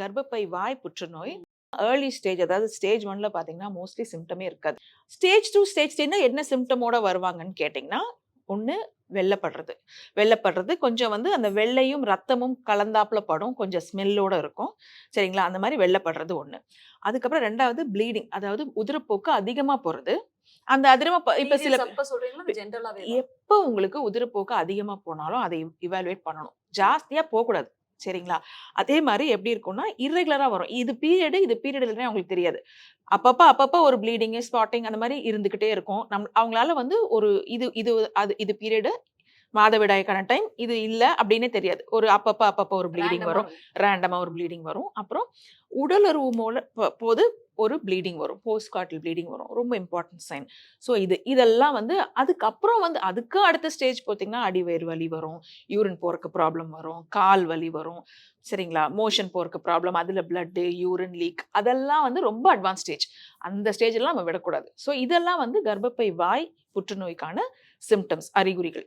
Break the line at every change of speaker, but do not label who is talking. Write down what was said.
கர்ப்பப்பை வாய் புற்றுநோய் early stage அதாவது ஸ்டேஜ் ஒன்ல பாத்தீங்கன்னா மோஸ்ட்லி சிம்டமே இருக்காது. ஸ்டேஜ் டூ ஸ்டேஜ் த்ரீனா என்ன சிம்டமோட வருவாங்கன்னு கேட்டிங்கன்னா ஒன்று வெள்ளைப்படுறது. வெள்ளைப்படுறது கொஞ்சம் வந்து அந்த வெள்ளையும் ரத்தமும் கலந்தாப்புல படும். கொஞ்சம் ஸ்மெல்லோட இருக்கும். சரிங்களா? அந்த மாதிரி வெள்ளைப்படுறது ஒன்று அதுக்கப்புறம் ரெண்டாவது ப்ளீடிங் அதாவது உதிரப்போக்கு அதிகமாக போகிறது அந்த அதிகமாக இப்போ சில எப்போ உங்களுக்கு உதிரப்போக்கு அதிகமாக போனாலும் அதை இவாலுவேட் பண்ணணும். ஜாஸ்தியாக போகக்கூடாது. சரிங்களா? அதே மாதிரி எப்படி இருக்கும்னா இர்ரெகுலராக வரும். இது பீரியடு இது பீரியட் இல்லைன்னா அவங்களுக்கு தெரியாது. அப்பப்போ அப்பப்போ ஒரு ப்ளீடிங்கு ஸ்பாட்டிங் அந்த மாதிரி இருந்துக்கிட்டே இருக்கும். நம் அவங்களால வந்து ஒரு இது இது அது இது பீரியடு மாதவிடாய்க்கான டைம் இது இல்லை அப்படின்னே தெரியாது. ஒரு அப்பப்போ அப்பப்போ ஒரு ப்ளீடிங் வரும். ரேண்டமாக ஒரு ப்ளீடிங் வரும். அப்புறம் உடலுறவு மூல போது ஒரு ப்ளீடிங் வரும். போஸ்ட் காட்டில் ப்ளீடிங் வரும். ரொம்ப இம்பார்ட்டன்ட் சைன் ஸோ இது இதெல்லாம் வந்து அதுக்கப்புறம் வந்து அதுக்கு அடுத்த ஸ்டேஜ் பார்த்தீங்கன்னா அடிவயிறு வலி வரும். யூரின் போகிறக்கு ப்ராப்ளம் வரும். கால் வலி வரும். சரிங்களா? மோஷன் போகிறக்கு ப்ராப்ளம் அதில் பிளட்டு யூரின் லீக் அதெல்லாம் வந்து ரொம்ப அட்வான்ஸ் ஸ்டேஜ் அந்த ஸ்டேஜெல்லாம் நம்ம விடக்கூடாது. ஸோ இதெல்லாம் வந்து கர்ப்பப்பை வாய் புற்றுநோய்க்கான சிம்டம்ஸ் அறிகுறிகள்.